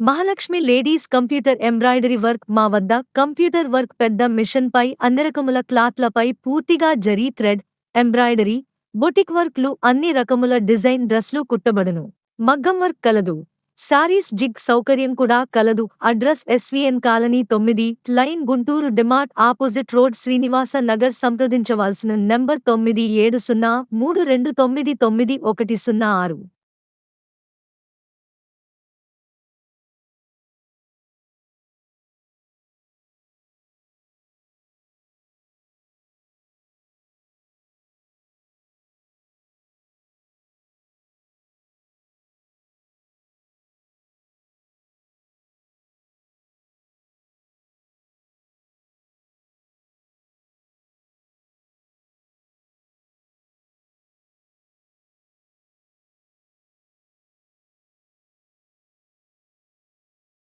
Mahalakshmi ladies computer embroidery work మా వద్ద computer work పెద్ద మిషన్ పై అన్ని రకముల క్లాత్లపై పూర్తిగా జరీ థ్రెడ్ ఎంబ్రాయిడరీ బొటిక్ వర్క్లు అన్ని రకముల డిజైన్ డ్రెస్లు కుట్టబడును. మగ్గం వర్క్ కలదు. శారీస్ జిగ్ సౌకర్యం కూడా కలదు. అడ్రస్ ఎస్వీఎన్ కాలనీ తొమ్మిది line Guntur DMart opposite road Srinivasa Nagar సంప్రదించవలసిన నంబర్ తొమ్మిది ఏడు సున్నా మూడు రెండు తొమ్మిది తొమ్మిది ఒకటి సున్నా ఆరు.